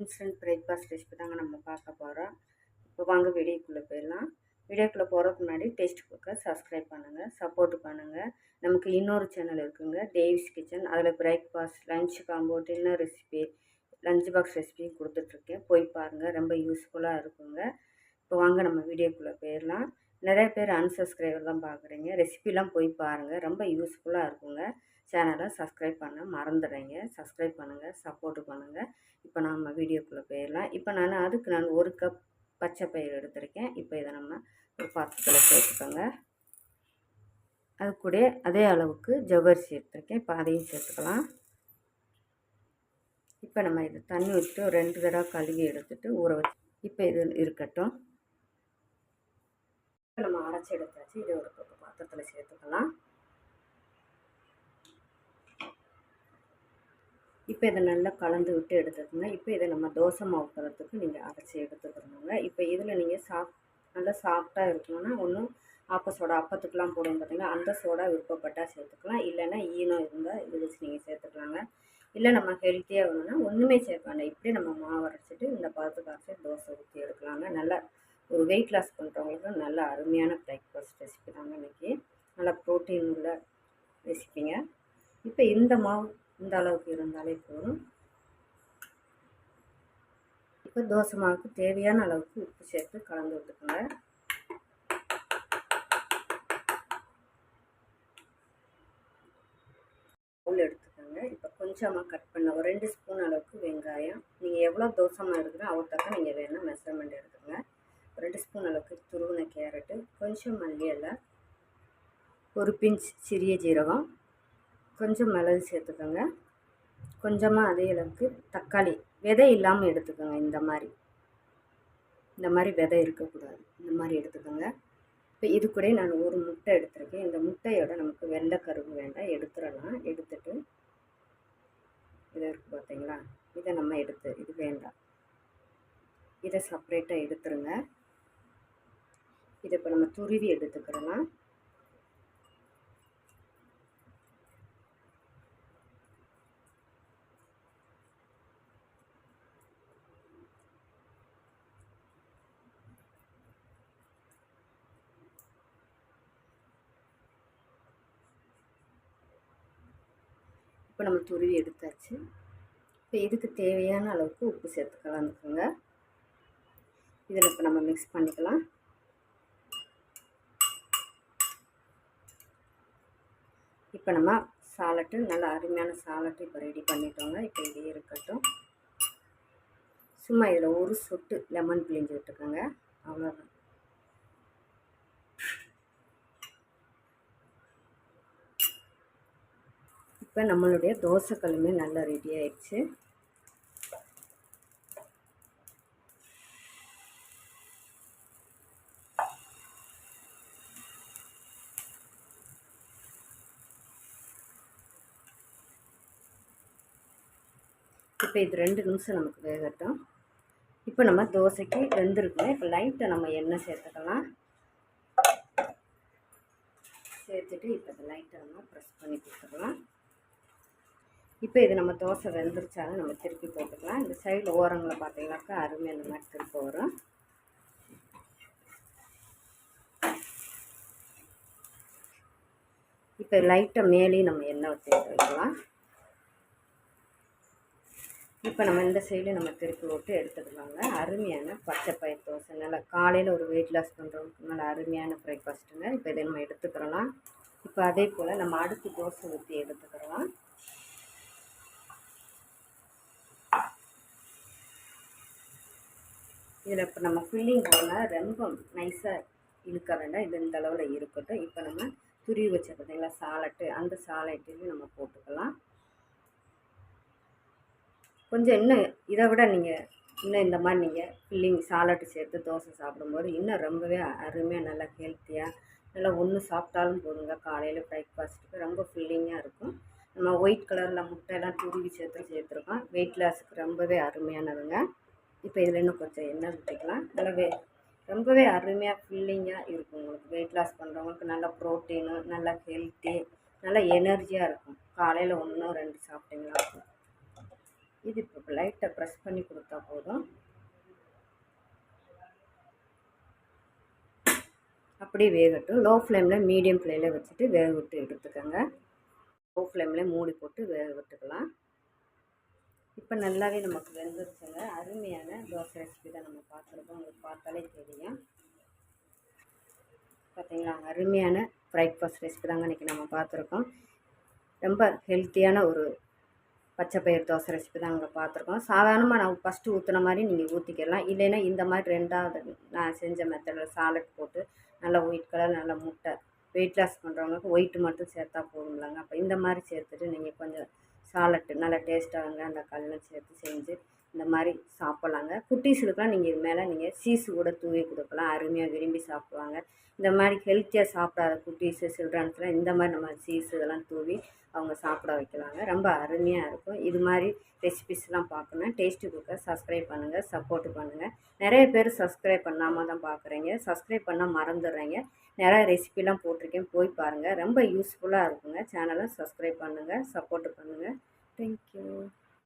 Instant breakfast recipe தாங்க நம்ம பார்க்க போகிறோம் இப்போ வாங்க வீடியோக்குள்ளே போயிடலாம். வீடியோக்குள்ளே போகிறதுக்கு முன்னாடி டேஸ்ட் புக்கை சப்ஸ்கிரைப் பண்ணுங்கள் சப்போர்ட் பண்ணுங்கள் நமக்கு இன்னொரு சேனல் இருக்குங்க டேவிஸ் கிச்சன் அதில் breakfast lunch combo dinner recipe lunch box ரெசிபியும் கொடுத்துட்ருக்கேன் போய் பாருங்கள் ரொம்ப யூஸ்ஃபுல்லாக இருக்குங்க. இப்போ வாங்க நம்ம வீடியோக்குள்ளே போயிடலாம். நிறைய பேர் அன்சப்ஸ்கிரைபர் தான் பார்க்குறீங்க. ரெசிபிலாம் போய் பாருங்கள் ரொம்ப யூஸ்ஃபுல்லாக இருக்குங்க. சேனலை சப்ஸ்கிரைப் பண்ண மறந்துடுறீங்க. சப்ஸ்கிரைப் பண்ணுங்கள் சப்போர்ட்டு பண்ணுங்கள் இப்போ நம்ம வீடியோக்குள்ளே போயிடலாம். இப்போ நான் அதுக்கு நான் ஒரு கப் பச்சை பயிர் எடுத்திருக்கேன். இப்போ இதை நம்ம ஒரு பாத்திரத்தில் சேர்த்துக்கோங்க. அது கூட அதே அளவுக்கு ஜவ்வரிசி எடுத்திருக்கேன். இப்போ அதையும் சேர்த்துக்கலாம். இப்போ நம்ம இது தண்ணி விட்டு ரெண்டு தடவை கழுவி எடுத்துகிட்டு ஊற வச்சு இப்போ இது இருக்கட்டும். நம்ம அரைச்சி எடுத்தாச்சு. இதை ஒரு பாத்திரத்தில் சேர்த்துக்கலாம். இப்போ இதை நல்லா கலந்து விட்டு எடுத்துக்கோங்க. இப்போ இதை நம்ம தோசை மாவுக்கிறதுக்கு நீங்கள் அரைச்சி எடுத்துக்கிறோங்க இப்போ இதில் நீங்கள் சாஃப்ட் நல்லா சாஃப்டாக இருக்கணும்னா ஒன்றும் ஆப்ப சோடா அப்பத்துக்கெலாம் போடுவோம் பார்த்தீங்கன்னா அந்த சோடா விருப்பப்பட்டால் சேர்த்துக்கலாம். இல்லைன்னா ஈனம் இருந்தால் இது வச்சு நீங்கள் சேர்த்துக்கலாங்க. இல்லை நம்ம ஹெல்த்தியாக வேணும்னா ஒன்றுமே சேர்க்க வேண்டாம். இப்படி நம்ம மாவு அரைச்சிட்டு இந்த பதத்துக்கு அரைச்சி தோசை ஊற்றி எடுக்கலாங்க. நல்லா ஒரு வெயிட் லாஸ் பண்ணுறவங்களுக்கு நல்ல அருமையான பிரேக்ஃபாஸ்ட் ரெசிபி தாங்க இன்றைக்கி நல்லா ப்ரோட்டீன் உள்ள ரெசிபிங்க இப்போ இந்த மாவு இந்த அளவுக்கு இருந்தாலே போதும். இப்போ தோசை மாவுக்கு தேவையான அளவுக்கு உப்பு சேர்த்து கலந்து விட்டுக்கோங்க. உள் எடுத்துக்கோங்க. இப்போ கொஞ்சமாக கட் பண்ண ஒரு ரெண்டு ஸ்பூன் அளவுக்கு வெங்காயம். நீங்கள் எவ்வளோ தோசை மாவு அவ்வளோ தக்க நீங்கள் வேணால் மெஷர்மெண்ட் எடுத்துக்கோங்க. ரெண்டு ஸ்பூன் அளவுக்கு துருவின கேரட்டு கொஞ்சம் மல்லி இலை ஒரு பிஞ்ச் சிறிய ஜீரகம் கொஞ்சம் மிளகு சேர்த்துக்கோங்க. கொஞ்சமாக அதே அளவுக்கு தக்காளி விதை இல்லாமல் எடுத்துக்கோங்க. இந்த மாதிரி. இந்த மாதிரி விதை இருக்கக்கூடாது. இந்த மாதிரி எடுத்துக்கோங்க. இப்போ இது கூட நான் ஒரு முட்டை எடுத்திருக்கேன். இந்த முட்டையோட நமக்கு வெள்ளை கருவு வேண்டாம். எடுத்துடலாம். எடுத்துட்டு இதை இருக்குது பார்த்தீங்களா இதை நம்ம எடுத்து இது வேண்டாம். இதை செப்ரேட்டாக எடுத்துருங்க. இதை இப்போ நம்ம துருவி எடுத்துக்கிறலாம் இப்போ நம்ம துருவி எடுத்தாச்சு. இப்போ இதுக்கு தேவையான அளவுக்கு உப்பு சேர்த்து கலந்துக்கோங்க இதில் இப்போ நம்ம மிக்ஸ் பண்ணிக்கலாம். இப்போ நம்ம சாலட்டு நல்ல அருமையான சாலட்டு இப்போ ரெடி பண்ணிட்டோங்க. இப்போ இதே இருக்கட்டும். சும்மா இதில் ஒரு சொட்டு லெமன் பிழிஞ்சு விட்டுக்கோங்க. அவ்வளோதான் இப்போ நம்மளுடைய தோசைக்கல்லுமே நல்லா ரெடி ஆயிடுச்சு. இப்போ இது ரெண்டு நிமிஷம் நமக்கு வேகட்டும். இப்போ நம்ம தோசைக்கு வெந்திருக்கோம் இப்போ லைட்டை நம்ம எண்ணெய் சேர்த்துக்கலாம். சேர்த்துட்டு இப்போ இது லைட்டை நம்ம ப்ரெஸ் பண்ணி கொடுத்துக்கலாம் இப்போ இது நம்ம தோசை வெந்துருச்சாலும் நம்ம திருப்பி போட்டுக்கலாம். இந்த சைடில் ஓரங்களை பார்த்தீங்கன்னாக்கா அருமை அந்த மாதிரி திருப்பி வரும். இப்போ லைட்டாக மேலேயும் நம்ம எண்ணெய் ஊற்றி வைக்கலாம். இப்போ நம்ம இந்த சைடு நம்ம திருப்பி விட்டு எடுத்துக்கலாங்க அருமையான பச்சை பயிர் தோசை. நல்லா காலையில் ஒரு வெயிட் லாஸ் பண்ணுறவங்களுக்கு நல்ல அருமையான பிரேக்ஃபாஸ்ட்டுங்க இப்போ இதை நம்ம எடுத்துக்கிறலாம். இப்போ அதே போல் நம்ம அடுத்து தோசை ஊற்றி எடுத்துக்கிறலாம். இதில் இப்போ நம்ம ஃபில்லிங் போனால் ரொம்ப நைஸாக இழுக்க வேண்டாம். இது இந்த அளவில் இருக்கட்டும். இப்போ நம்ம துருவி வச்ச பார்த்தீங்களா சாலட்டு அந்த சாலட்டையும் நம்ம போட்டுக்கலாம். கொஞ்சம் இன்னும் இதை விட நீங்கள் இன்னும் இந்த மாதிரி நீங்கள் ஃபில்லிங் சாலட்டு சேர்த்து தோசை சாப்பிடும்போது இன்னும் ரொம்பவே அருமையாக நல்லா ஹெல்த்தியாக நல்லா ஒன்று சாப்பிட்டாலும் போதுங்க. காலையில் பிரேக்ஃபாஸ்ட்டுக்கு ரொம்ப ஃபில்லிங்காக இருக்கும். நம்ம ஒயிட் கலரில் முட்டையெல்லாம் துருவி சேர்த்து சேர்த்துருக்கோம். வெயிட் லாஸுக்கு ரொம்பவே அருமையானதுங்க. இப்போ இதில் இன்னும் கொஞ்சம் எண்ணெய் ஊற்றிக்கலாம் நல்லாவே ரொம்பவே அருமையாக ஃபில்லிங்காக இருக்கும் உங்களுக்கு. வெயிட் லாஸ் பண்ணுறவங்களுக்கு நல்ல ப்ரோட்டீனு நல்ல ஹெல்த்தி நல்ல எனர்ஜியாக இருக்கும். காலையில் ஒன்றும் ரெண்டு சாப்பிட்டீங்களா இது இப்போ லைட்டாக ப்ரெஸ் பண்ணி கொடுத்தா போதும். அப்படியே வேகட்டும். லோ ஃப்ளேமில் மீடியம் ஃப்ளேமில் வச்சுட்டு வேக விட்டு எடுத்துக்கோங்க. லோ ஃப்ளேமில் மூடி போட்டு வேக விட்டுக்கலாம். இப்போ நல்லாவே நமக்கு வெந்துருச்சுங்க. அருமையான தோசை ரெசிபி தான் நம்ம பார்த்துருக்கோம். உங்களுக்கு பார்த்தாலே தெரியும். பார்த்தீங்களா அருமையான பிரேக்ஃபாஸ்ட் ரெசிபி தாங்க இன்றைக்கி நம்ம பார்த்துருக்கோம். ரொம்ப ஹெல்த்தியான ஒரு பச்சை பயிர் தோசை ரெசிபி தான் அங்கே பார்த்துருக்கோம். சாதாரணமாக நான் ஃபஸ்ட்டு ஊற்றுன மாதிரி நீங்கள் ஊற்றிக்கலாம் இல்லைன்னா இந்த மாதிரி ரெண்டாவது நான் செஞ்ச மெத்தடில் சாலட் போட்டு நல்லா ஒயிட் கலர் நல்லா முட்டை. வெயிட் லாஸ் பண்ணுறவங்களுக்கு ஒயிட்டு மட்டும் சேர்த்தா போதும்லங்க. அப்போ இந்த மாதிரி சேர்த்துட்டு நீங்கள் கொஞ்சம் சாலட்டு நல்லா டேஸ்ட்டாக அந்த தக்காளிலாம் சேர்த்து செஞ்சு இந்த மாதிரி சாப்பிட்லாங்க. குட்டீஸுக்கெலாம் நீங்கள் இது மேலே நீங்கள் சீஸு கூட தூவி கொடுக்கலாம். அருமையாக விரும்பி சாப்பிடுவாங்க. இந்த மாதிரி ஹெல்த்தியாக சாப்பிடாத குட்டீஸு சில்ட்ரன்ஸ்லாம் இந்த மாதிரி நம்ம சீஸ் இதெல்லாம் தூவி அவங்க சாப்பிட வைக்கலாங்க. ரொம்ப அருமையாக இருக்கும். இது மாதிரி ரெசிபிஸ்லாம் பார்க்கணும் டேஸ்ட்டு குக்கை சப்ஸ்கிரைப் பண்ணுங்கள் சப்போர்ட் பண்ணுங்கள் நிறைய பேர் சப்ஸ்கிரைப் பண்ணாமல் தான் பார்க்குறீங்க. சப்ஸ்கிரைப் பண்ணால் மறந்துடுறீங்க. நிறைய ரெசிபிலாம் போட்டிருக்கேன். போய் பாருங்கள் ரொம்ப யூஸ்ஃபுல்லாக இருக்குங்க. சேனலை சப்ஸ்கிரைப் பண்ணுங்கள் சப்போர்ட் பண்ணுங்கள் தேங்க்யூ